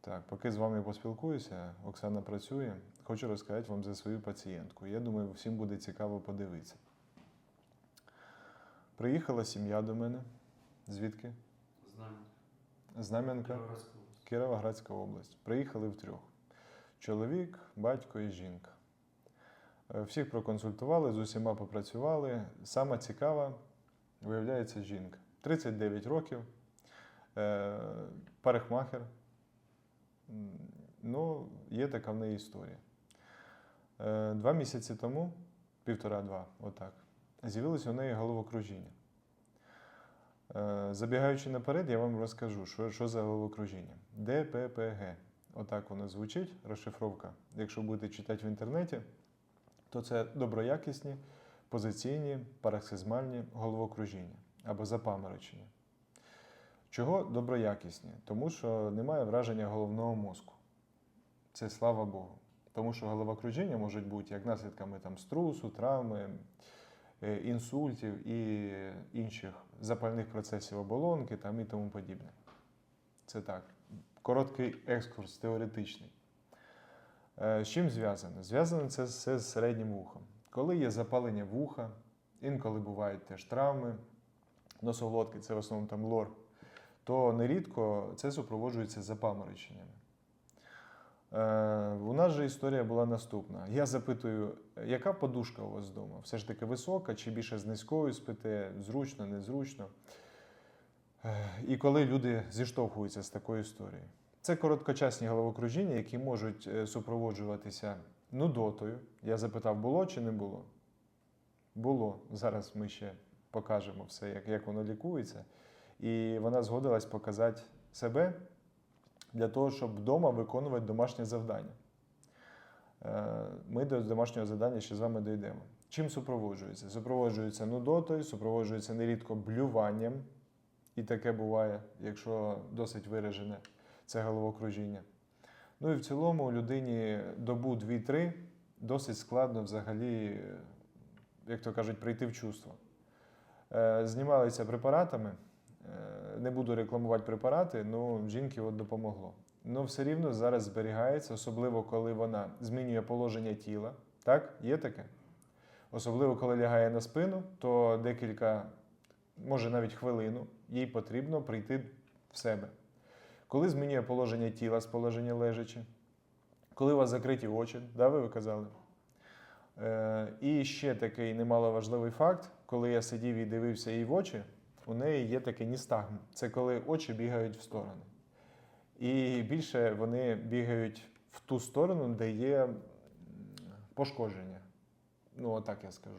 Так, поки з вами поспілкуюся, Оксана працює. Хочу розказати вам за свою пацієнтку. Я думаю, всім буде цікаво подивитися. Приїхала сім'я до мене. Звідки? Знам'я. Знам'янка, Кіровоградська область. Область. Приїхали втрьох. Чоловік, батько і жінка. Е, Всіх проконсультували, з усіма попрацювали. Сама цікава, виявляється, жінка. 39 років, е, парикмахер. Ну, є така в неї історія. Е, Два місяці тому, півтора-два, отак, з'явилося у неї головокружіння. Е, Забігаючи наперед, я вам розкажу, що, що за головокружіння. ДППГ. Отак воно звучить, розшифровка. Якщо будете читати в інтернеті, то це доброякісні, позиційні, параксизмальні головокружіння або запаморочення. Чого доброякісні? Тому що немає враження головного мозку. Це слава Богу. Тому що головокружіння можуть бути як наслідками там, струсу, травми, е, інсультів і інших запальних процесів оболонки там, і тому подібне. Це так. Короткий екскурс теоретичний. Е, З чим зв'язано? Зв'язано це все з середнім вухом. Коли є запалення вуха, інколи бувають теж травми, носоглотки, це в основному там лор, то нерідко це супроводжується запамороченнями. Е, у нас же історія була наступна. Я запитую, яка подушка у вас вдома? Все ж таки висока чи більше з низькою спите, зручно, незручно? Е, І коли люди зіштовхуються з такою історією, це короткочасні головокружіння, які можуть е, супроводжуватися нудотою. Я запитав, було чи не було? Було. Зараз ми ще покажемо все, як, як воно лікується. І вона згодилась показати себе для того, щоб вдома виконувати домашнє завдання. Е, Ми до домашнього завдання ще з вами дійдемо. Чим супроводжується? Супроводжується нудотою, супроводжується нерідко блюванням, і таке буває, якщо досить виражене це головокружіння. Ну і в цілому людині добу 2-3 досить складно взагалі, як то кажуть, прийти в чувство. Е, Знімалися препаратами. Не буду рекламувати препарати, але жінки от допомогло. Ну все рівно зараз зберігається, особливо коли вона змінює положення тіла. Так, є таке? Особливо, коли лягає на спину, то декілька, може навіть хвилину, їй потрібно прийти в себе. Коли змінює положення тіла з положення лежачи, коли у вас закриті очі, да, ви казали? Е, і ще такий немаловажливий факт, коли я сидів і дивився їй в очі, у неї є такий ністагм. Це коли очі бігають в сторони. І більше вони бігають в ту сторону, де є пошкодження. Ну, отак я скажу.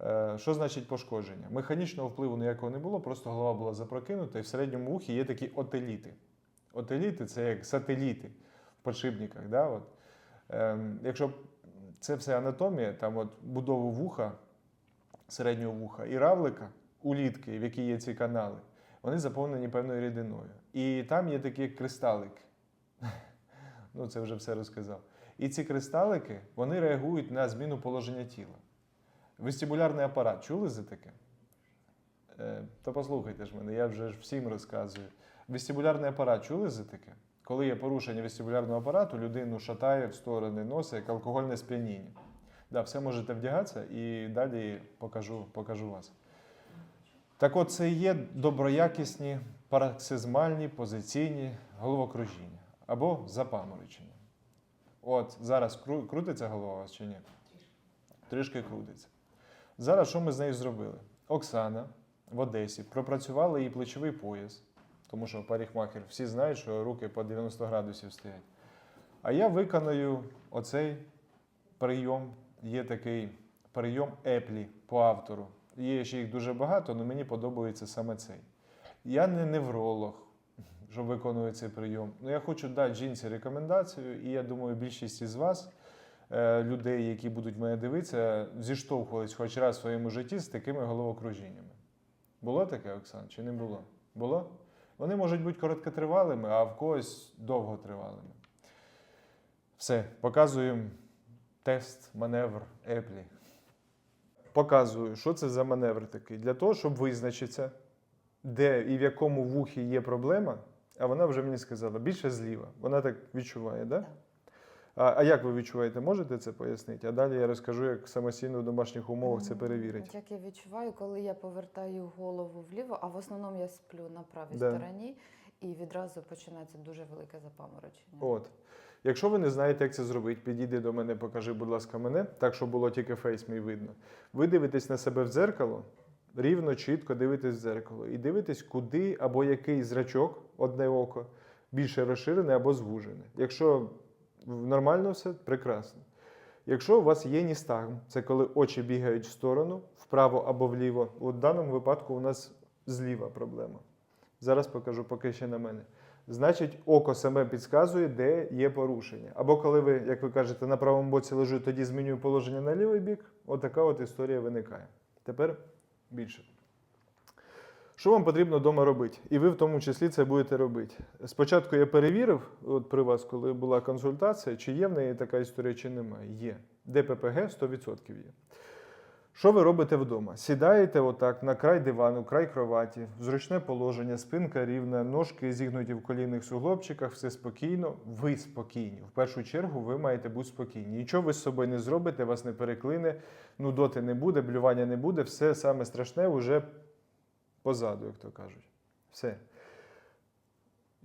Е, Що значить пошкодження? Механічного впливу ніякого не було, просто голова була запрокинута, і в середньому вухі є такі отеліти. Отеліти це як сателіти в подшипниках. Да? От. Ем, якщо це все анатомія, там от будову вуха, середнього вуха і равлика, улітки, в якій є ці канали, вони заповнені певною рідиною. І там є такі кристалики. Ну, це вже все розказав. І ці кристалики вони реагують на зміну положення тіла. Вестибулярний апарат чули за таке? Е, то послухайте ж мене, я вже всім розказую. Вестибулярний апарат чули за таке? Коли є порушення вестибулярного апарату, людину шатає в сторони носа, як алкогольне сп'яніння. Да, все можете вдягатися і далі покажу, покажу вас. Так от це є доброякісні параксизмальні позиційні головокружіння або запаморочення. От зараз кру- крутиться голова чи ні? Трішки крутиться. Зараз що ми з нею зробили? Оксана в Одесі пропрацювала її плечовий пояс, тому що парикмахер всі знають, що руки по 90 градусів стоять. А я виконую оцей прийом. Є такий прийом еплі по автору. Є ще їх дуже багато, але мені подобається саме цей. Я не невролог, що виконую цей прийом. Ну, я хочу дати жінці рекомендацію, і я думаю, більшість із вас, е, людей, які будуть мене дивитися, зіштовхувались хоч раз в своєму житті з такими головокружіннями. Було таке, Оксан, чи не було? Було? Вони можуть бути короткотривалими, а в когось довготривалими. Все, показуємо тест, маневр Еплі. Показую, що це за маневр такий. Для того, щоб визначитися, де і в якому вухі є проблема, а вона вже мені сказала, більше зліва. Вона так відчуває, да? А, а як ви відчуваєте, можете це пояснити? А далі я розкажу, як самостійно в домашніх умовах це М, перевірити. Як я відчуваю, коли я повертаю голову вліво, а в основному я сплю на правій Да. стороні, і відразу починається дуже велике запаморочення. От. Якщо ви не знаєте, як це зробити, підійди до мене, покажи, будь ласка, мене, так, щоб було тільки фейс мій видно. Ви дивитесь на себе в дзеркало, рівно, чітко дивитесь в дзеркало. І дивитесь, куди або який зрачок, одне око, більше розширене або звужене. Якщо нормально все, прекрасно. Якщо у вас є ністагм, це коли очі бігають в сторону, вправо або вліво. В даному випадку у нас зліва проблема. Зараз покажу поки ще на мене. Значить, око саме підказує, де є порушення. Або коли ви, як ви кажете, на правому боці лежу, тоді змінюю положення на лівий бік, отака от історія виникає. Тепер більше. Що вам потрібно вдома робити? І ви в тому числі це будете робити. Спочатку я перевірив, от при вас, коли була консультація, чи є в неї така історія, чи немає. Є. ДППГ 100% є. Що ви робите вдома? Сідаєте отак на край дивану, край кроваті, зручне положення, спинка рівна, ножки зігнуті в колінних суглобчиках, все спокійно. Ви спокійні. В першу чергу ви маєте бути спокійні. Нічого ви з собою не зробите, вас не переклине, нудоти не буде, блювання не буде. Все саме страшне вже позаду, як то кажуть. Все.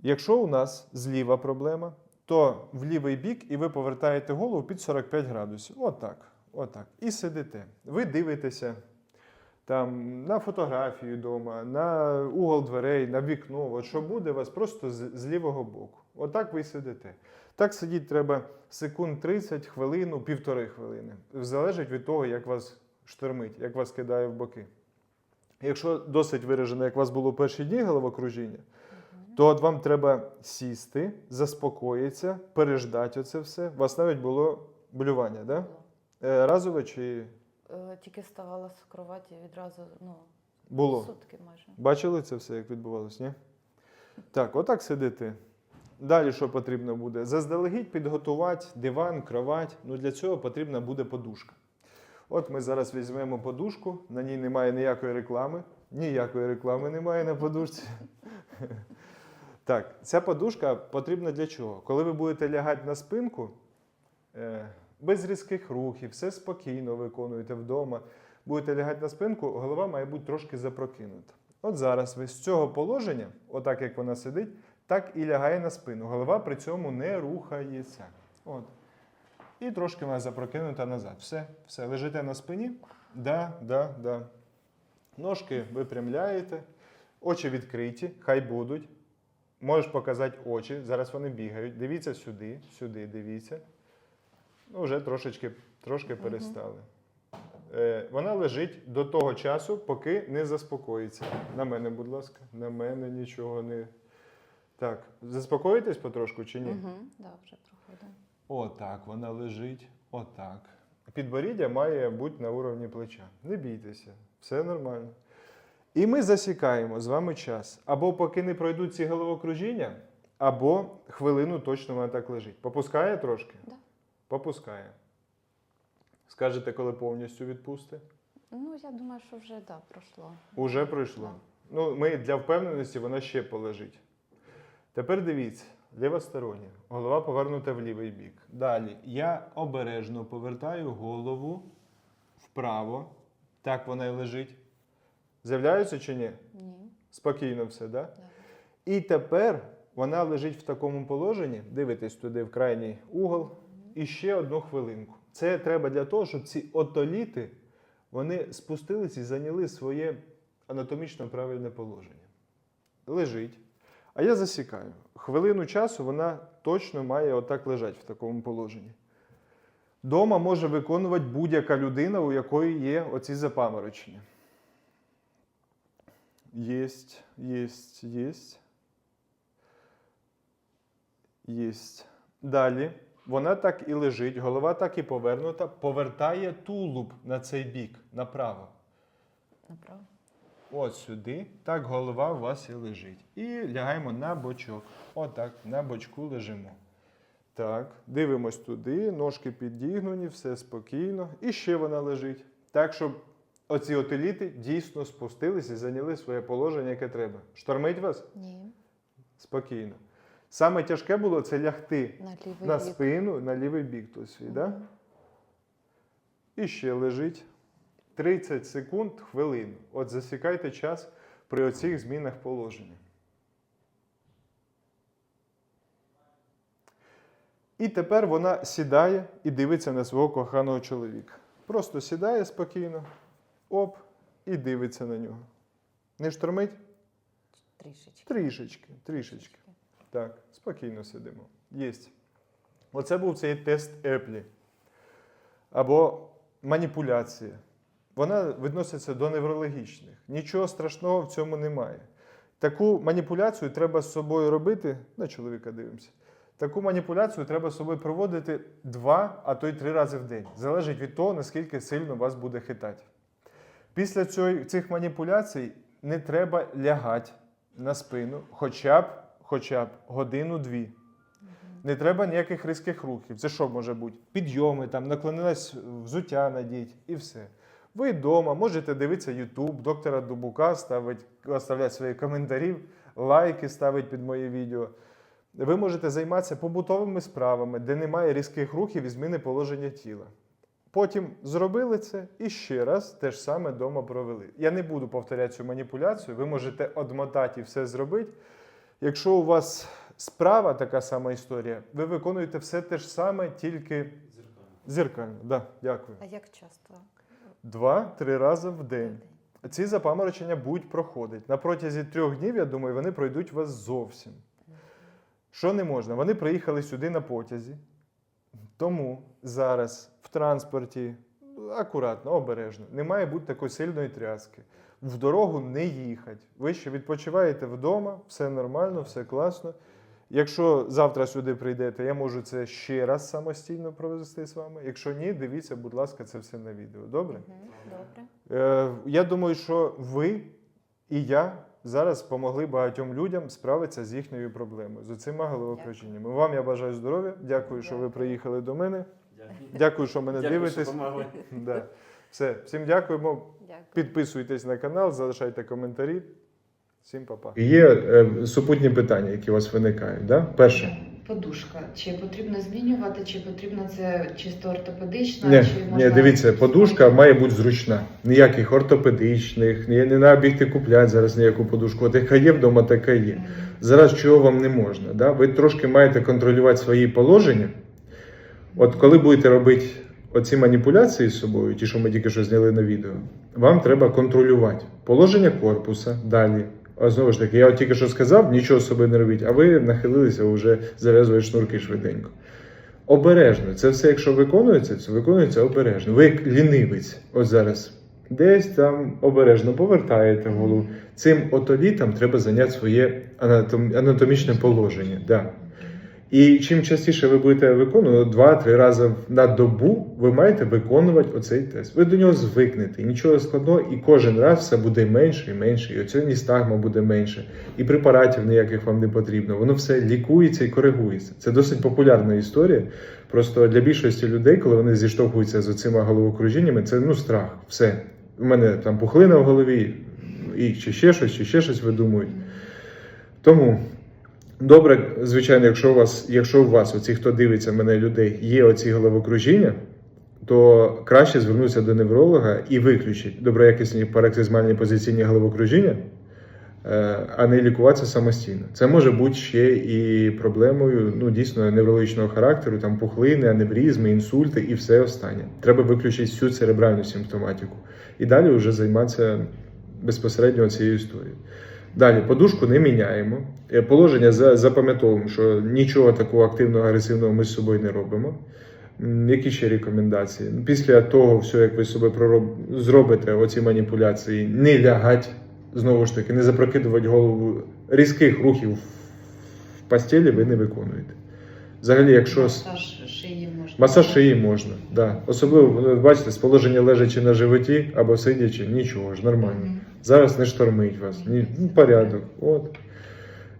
Якщо у нас зліва проблема, то в лівий бік і ви повертаєте голову під 45 градусів. Отак. Отак. І сидите. Ви дивитеся там на фотографію вдома, на угол дверей, на вікно. От що буде у вас просто з, з лівого боку. Отак ви сидите. Так сидіти треба секунд 30, хвилину, півтори хвилини. Залежить від того, як вас штормить, як вас кидає в боки. Якщо досить виражено, як у вас було перші дні головокружіння, то от вам треба сісти, заспокоїтися, переждати оце все. У вас навіть було блювання, да? Е, Разове чи Е, Тільки вставала з кроваті відразу, ну, було? сутки майже. Бачили це все, як відбувалось, ні? Так, отак сидите. Далі що потрібно буде? Заздалегідь підготувати диван, кровать. Ну для цього потрібна буде подушка. От ми зараз візьмемо подушку, на ній немає ніякої реклами. Ніякої реклами немає на подушці. Так, ця подушка потрібна для чого? Коли ви будете лягати на спинку, е, без різких рухів, все спокійно виконуєте вдома. Будете лягати на спинку, голова має бути трошки запрокинута. От зараз ви з цього положення, отак як вона сидить, так і лягає на спину. Голова при цьому не рухається. От. І трошки вона запрокинута назад. Все, все. Лежите на спині. Да, да, да. Ножки випрямляєте, очі відкриті, хай будуть. Можеш показати очі. Зараз вони бігають. Дивіться сюди, сюди, дивіться. Ну, вже трошечки, трошки перестали. Е, вона лежить до того часу, поки не заспокоїться. На мене, будь ласка, на мене нічого не. Так, заспокоїтесь потрошку чи ні? Угу, да, вже проходить. Отак вона лежить. Отак. Підборіддя має бути на уровні плеча. Не бійтеся, все нормально. І ми засікаємо з вами час. Або поки не пройдуть ці головокружіння, або хвилину точно вона так лежить. Попускає трошки? Да. Попускає. Скажете, коли повністю відпусти? Ну, я думаю, що вже да, пройшло. Уже пройшло. Ну, ми для впевненості вона ще полежить. Тепер дивіться, лівостороння. Голова повернута в лівий бік. Далі я обережно повертаю голову вправо. Так вона і лежить. З'являється чи ні? Ні. Спокійно все, да? Да. І тепер вона лежить в такому положенні, дивитесь туди в крайній угол, і ще одну хвилинку. Це треба для того, щоб ці отоліти вони спустились і зайняли своє анатомічно правильне положення. Лежить. А я засікаю. Хвилину часу вона точно має отак лежати в такому положенні. Дома може виконувати будь-яка людина, у якої є оці запаморочення. Єсть, єсть, єсть. Єсть. Далі вона так і лежить, голова так і повернута, повертає тулуб на цей бік, направо. Направо. От сюди. Так голова у вас і лежить. І лягаємо на бочок. Отак, на бочку лежимо. Так, дивимось туди, ножки підігнуті, все спокійно. І ще вона лежить. Так, щоб оці отеліти дійсно спустились і зайняли своє положення, яке треба. Штормить вас? Ні. Спокійно. Саме тяжке було це лягти На лівий на бік. спину, на лівий бік той свій, да? І ще лежить 30 секунд, хвилину. От засікайте час при оцих змінах положення. І тепер вона сідає і дивиться на свого коханого чоловіка. Просто сідає спокійно, оп, і дивиться на нього. Не штормить? Трішечки. Трішечки, трішечки. Так, спокійно сидимо. Єсть. Оце був цей тест Еплі. Або маніпуляція. Вона відноситься до неврологічних. Нічого страшного в цьому немає. Таку маніпуляцію треба з собою робити. На чоловіка дивимося. Таку маніпуляцію треба з собою проводити два, а то й три рази в день. Залежить від того, наскільки сильно вас буде хитати. Після цих маніпуляцій не треба лягати на спину хоча б, хоча б годину-дві. Не треба ніяких різких рухів. Це що може бути? Підйоми, там, наклонилась взуття надіть і все. Ви вдома можете дивитися YouTube, доктора Дубука, ставить, оставляти свої коментарі, лайки ставить під моє відео. Ви можете займатися побутовими справами, де немає різких рухів і зміни положення тіла. Потім зробили це і ще раз те ж саме вдома провели. Я не буду повторяти цю маніпуляцію, ви можете одмотати і все зробити. Якщо у вас справа така сама історія, ви виконуєте все те ж саме, тільки зеркально. Да, дякую. А як часто? Два-три рази в день. Ці запаморочення будуть проходити. На протязі трьох днів, я думаю, вони пройдуть вас зовсім. Що не можна? Вони приїхали сюди на потязі. Тому зараз в транспорті акуратно, обережно. Не має бути такої сильної тряски. В дорогу не їхати. Ви ще відпочиваєте вдома, все нормально, все класно. Якщо завтра сюди прийдете, я можу це ще раз самостійно провести з вами. Якщо ні, дивіться, будь ласка, це все на відео. Добре? Добре. Е, я думаю, що ви і я зараз допомогли багатьом людям справитися з їхньою проблемою, з цими головокружіннями. Вам я бажаю здоров'я. Дякую, що ви приїхали до мене. Дякую. Дякую, що мене Дякую, дивитесь. що. Да. Все, всім дякуємо. Дякую. Підписуйтесь на канал, залишайте коментарі. Всім па-па. Є е, супутні питання, які у вас виникають. Да? Перше. Подушка. Чи потрібно змінювати, чи потрібно це чисто ортопедична, Ні, чи ні, дивіться, подушка має бути зручна. Ніяких ортопедичних, ні, не треба бігти купляти зараз ніяку подушку. От яка є вдома, така є. Зараз чого вам не можна. Да? Ви трошки маєте контролювати свої положення. От коли будете робити оці маніпуляції з собою, ті, що ми тільки що зняли на відео, вам треба контролювати положення корпуса далі. А знову ж таки, я от тільки що сказав, нічого з не робіть, а ви нахилилися вже зав'язуєте шнурки швиденько. Обережно. Це все, якщо виконується, це виконується обережно. Ви як лінивець, от зараз. Десь там обережно повертаєте голову. Цим отолітам треба зайняти своє анатом- анатомічне положення. Да. І чим частіше ви будете виконувати, два-три рази на добу ви маєте виконувати оцей тест. Ви до нього звикнете, нічого складного, і кожен раз все буде менше і менше, і оця ністагма буде менше, і препаратів ніяких вам не потрібно. Воно все лікується і коригується. Це досить популярна історія. Просто для більшості людей, коли вони зіштовхуються з оцими головокружіннями, це ну страх. Все. У мене там пухлина в голові, і чи ще щось, чи ще щось видумують. Тому добре, звичайно, якщо у вас, якщо у вас, оці, хто дивиться мене людей, є оці головокружіння, то краще звернутися до невролога і виключити доброякісні параксизмальні позиційні головокружіння, е, а не лікуватися самостійно. Це може бути ще і проблемою ну, дійсно неврологічного характеру, там пухлини, аневрізми, інсульти і все останнє. Треба виключити всю церебральну симптоматику. І далі вже займатися безпосередньо цією історією. Далі подушку не міняємо. Е, Положення запам'ятовуємо, що нічого такого активного, агресивного ми з собою не робимо. Які ще рекомендації? Після того, все, як ви з собою пророб- зробите оці маніпуляції, не лягать, знову ж таки, не запрокидувати голову. Різких рухів в постелі ви не виконуєте. Взагалі, якщо Масаж шиї можна. Масаж шиї можна, да. Особливо, ви бачите, з положення лежачи на животі або сидячи, нічого ж, нормально. Зараз не штормить вас. Ні, ну, порядок. От.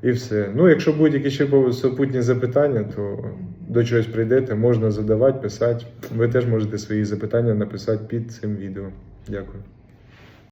І все. Ну, якщо будуть якісь ще супутні запитання, то до чогось прийдете, можна задавати, писати. Ви теж можете свої запитання написати під цим відео. Дякую.